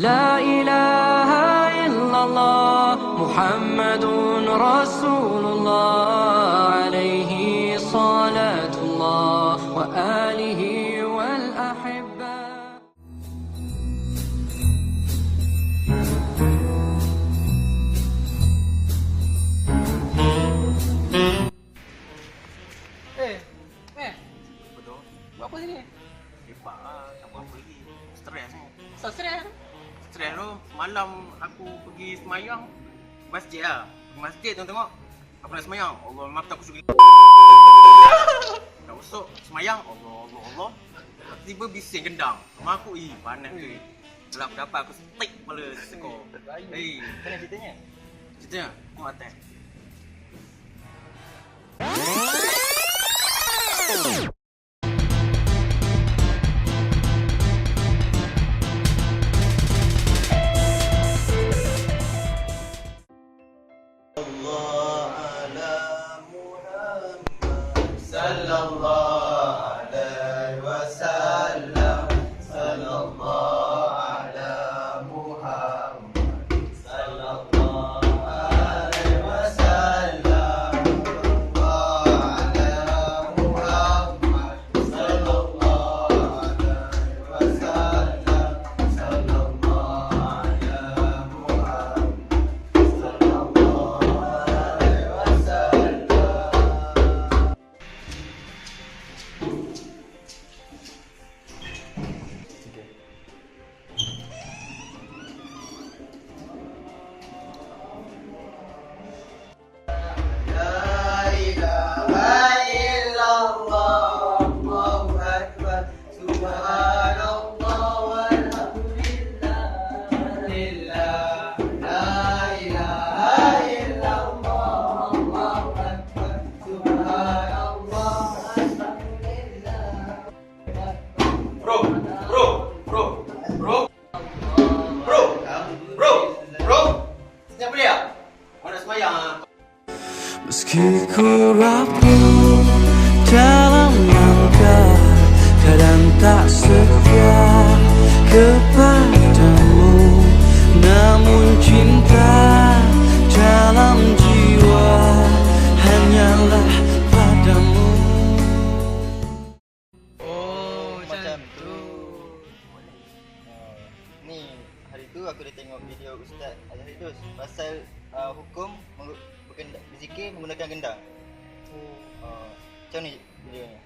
لا إله إلا الله محمد رسول الله عليه صلاة الله وآله والأحبة. Stres tu, malam aku pergi semayang masjid lah. Masjid tu tengok. Aku nak semayang. Allah, maaf tak kusuk. Tak usuk, semayang. Allah, Allah, Allah. Tiba bising gendang. Mak aku, ih, panas tu. Gelap dapat aku stick kepala sekor. Eh, Mana ceritanya? ceritanya, aku atas. was a Meski ku rapuh dalam langkah Kadang tak setia kepadamu macam tu. Uh, ni hari tu aku dah tengok video Ustaz Al-Haidus pasal uh, hukum berzikir menggunakan gendang. Uh, macam ni video ni.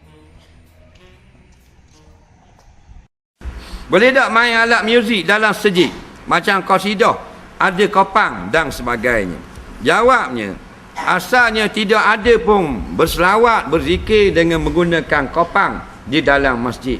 Boleh tak main alat muzik dalam sejid? Macam qasidah, ada kopang dan sebagainya. Jawabnya, asalnya tidak ada pun berselawat, berzikir dengan menggunakan kopang di dalam masjid.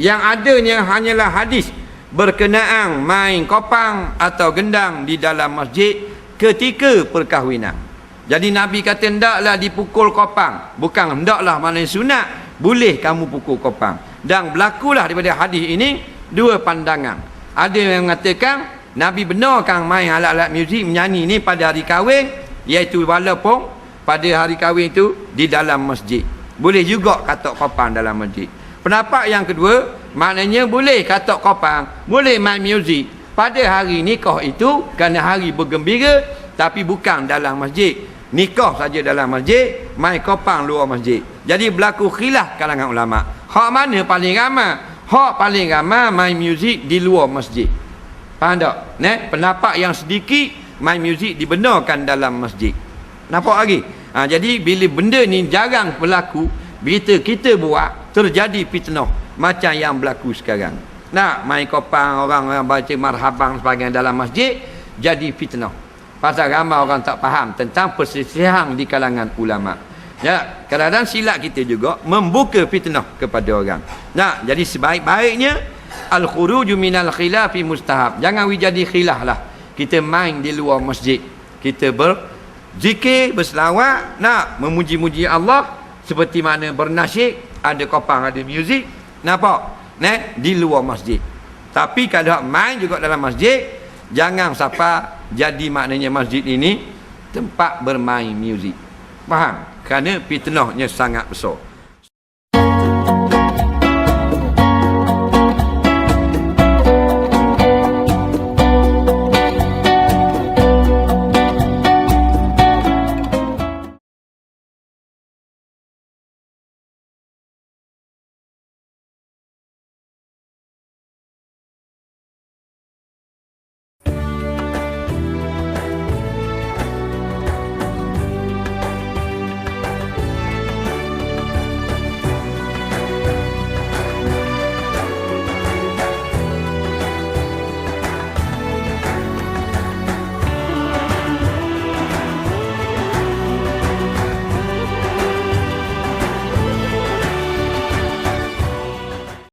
Yang adanya hanyalah hadis berkenaan main kopang atau gendang di dalam masjid ketika perkahwinan. Jadi Nabi kata hendaklah dipukul kopang. Bukan hendaklah mana sunat. Boleh kamu pukul kopang. Dan berlakulah daripada hadis ini dua pandangan. Ada yang mengatakan Nabi benarkan main alat-alat muzik menyanyi ni pada hari kahwin iaitu walaupun pada hari kahwin itu di dalam masjid. Boleh juga katok kopang dalam masjid. Pendapat yang kedua, maknanya boleh katok kopang, boleh main muzik pada hari nikah itu kerana hari bergembira tapi bukan dalam masjid. Nikah saja dalam masjid, main kopang luar masjid. Jadi berlaku khilaf kalangan ulama. Hak mana paling ramai? Hak paling ramai main muzik di luar masjid. Faham tak? Ne? Pendapat yang sedikit main muzik dibenarkan dalam masjid. Nampak lagi? Ha, jadi bila benda ni jarang berlaku, bila kita buat terjadi fitnah macam yang berlaku sekarang. Nak main kopang orang-orang baca marhaban sebagainya dalam masjid jadi fitnah. Pasal ramai orang tak faham tentang perselisihan di kalangan ulama. Ya, kadang-kadang silap kita juga membuka fitnah kepada orang. Nah, jadi sebaik-baiknya al-khuruju minal khilafi mustahab. Jangan we jadi khilaf lah. Kita main di luar masjid. Kita berzikir, berselawat, nak memuji-muji Allah seperti mana bernasyid, ada kopang, ada muzik. Nampak? Ne? Di luar masjid. Tapi kalau main juga dalam masjid, jangan siapa jadi maknanya masjid ini tempat bermain muzik. Faham? Kerana fitnahnya sangat besar.